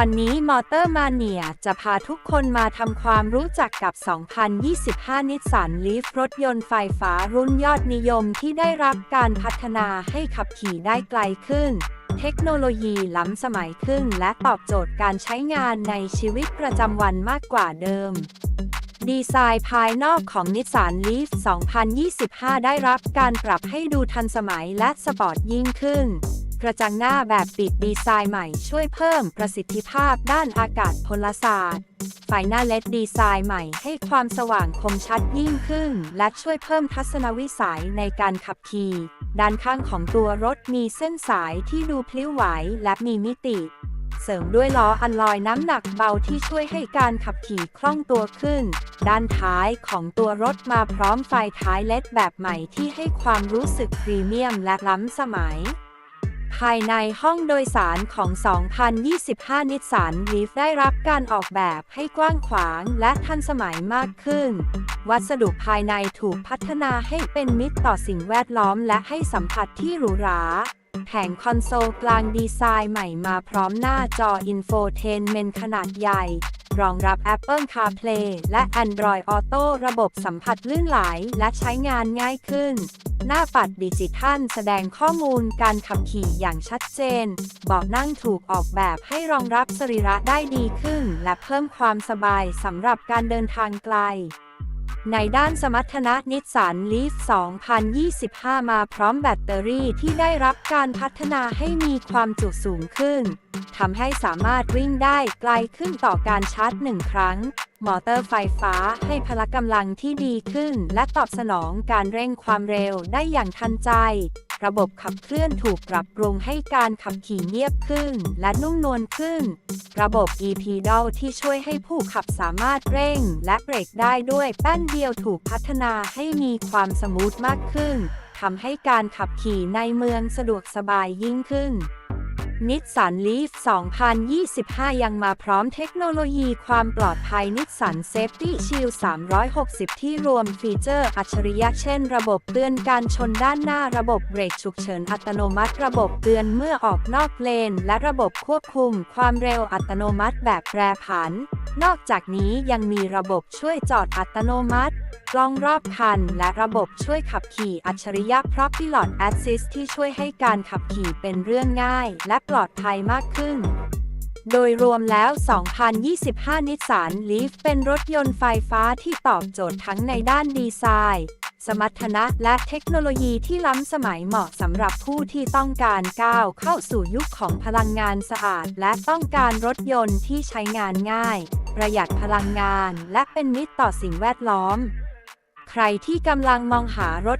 วันนี้มอเตอร์มาเนียจะพาทุกคนมาทำความรู้จักกับ 2025 นิสสันลีฟรถยนต์ไฟฟ้ารุ่นยอดนิยมที่ได้รับการพัฒนาให้ขับขี่ได้ไกลขึ้น เทคโนโลยีล้ำสมัยขึ้นและตอบโจทย์การใช้งานในชีวิตประจำวันมากกว่าเดิมดีไซน์ภายนอกของนิสสันลีฟ2025 ได้รับการปรับให้ดูทันสมัยและสปอร์ตยิ่งขึ้น กระจังหน้าแบบปิดดีไซน์ใหม่ช่วยเพิ่มประสิทธิภาพด้านอากาศพลศาสตร์ไฟหน้าเลดดีไซน์ใหม่ให้ความสว่างคมชัดยิ่งขึ้น และช่วยเพิ่มทัศนวิสัยในการขับขี่ ด้านข้างของตัวรถมีเส้นสายที่ดูพลิ้วไหวและมีมิติ เสริมด้วยล้ออันลอยน้ำหนักเบาที่ช่วยให้การขับขี่คล่องตัวขึ้น ด้านท้ายของตัวรถมาพร้อมไฟท้ายเลดแบบใหม่ที่ให้ความรู้สึกพรีเมียมและล้ำสมัย ภายในห้องโดยสารของ 2025 นิสสันลีฟได้รับการออกแบบให้กว้างขวางและทันสมัยมากขึ้น วัสดุภายในถูกพัฒนาให้เป็นมิตรต่อสิ่งแวดล้อมและให้สัมผัสที่หรูหราแผงคอนโซลกลางดีไซน์ใหม่มาพร้อมหน้าจออินโฟเทนเมนขนาดใหญ่ รองรับ Apple CarPlay และ Android Auto ระบบสัมผัสลื่นไหลและใช้งานง่ายขึ้นหน้าปัดดิจิทัลแสดงข้อมูลการขับขี่อย่างชัดเจน เบาะนั่งถูกออกแบบให้รองรับสรีระได้ดีขึ้น และเพิ่มความสบายสำหรับการเดินทางไกล ในด้านสมรรถนะนิสสันลีฟ2025 มาพร้อมแบตเตอรี่ที่ได้รับการพัฒนาให้มีความจุสูงขึ้น ทำให้สามารถวิ่งได้ไกลขึ้นต่อการชาร์จหนึ่งครั้ง มอเตอร์ไฟฟ้าให้พละกำลังที่ดีขึ้น และตอบสนองการเร่งความเร็วได้อย่างทันใจ ระบบขับเคลื่อนถูกปรับปรุงให้การขับขี่เงียบขึ้น และนุ่มนวลขึ้น ระบบ e-pedal ที่ช่วยให้ผู้ขับสามารถเร่ง และเบรกได้ด้วยแป้นเดียวถูกพัฒนาให้มีความสมูทมากขึ้นทำให้การขับขี่ในเมืองสะดวกสบายยิ่งขึ้น นิสสันลีฟ 2025 ยังมาพร้อมเทคโนโลยีความปลอดภัยนิสสันเซฟตี้ชิล360 ที่รวมฟีเจอร์อัจฉริยะเช่น ระบบเตือนการชนด้านหน้าระบบเบรกฉุกเฉินอัตโนมัติ ระบบเตือนเมื่อออกนอกเลน และระบบควบคุมความเร็วอัตโนมัติแบบแปรผัน นอกจากนี้ยังมีระบบช่วยจอดอัตโนมัติ กล้องรอบคัน และระบบช่วยขับขี่อัจฉริยะ Propilot Assist ที่ช่วยให้การขับขี่เป็นเรื่องง่าย และปลอดภัยมากขึ้นโดยรวมแล้ว 2025 นิสสันลีฟเป็นรถยนต์ไฟฟ้าที่ตอบโจทย์ทั้งในด้านดีไซน์ สมรรถนะ และเทคโนโลยีที่ล้ำสมัยเหมาะสำหรับผู้ที่ต้องการก้าวเข้าสู่ยุคของพลังงานสะอาด และต้องการรถยนต์ที่ใช้งานง่าย ประหยัดพลังงาน และเป็นมิตรต่อสิ่งแวดล้อม ใครที่กำลังมองหารถ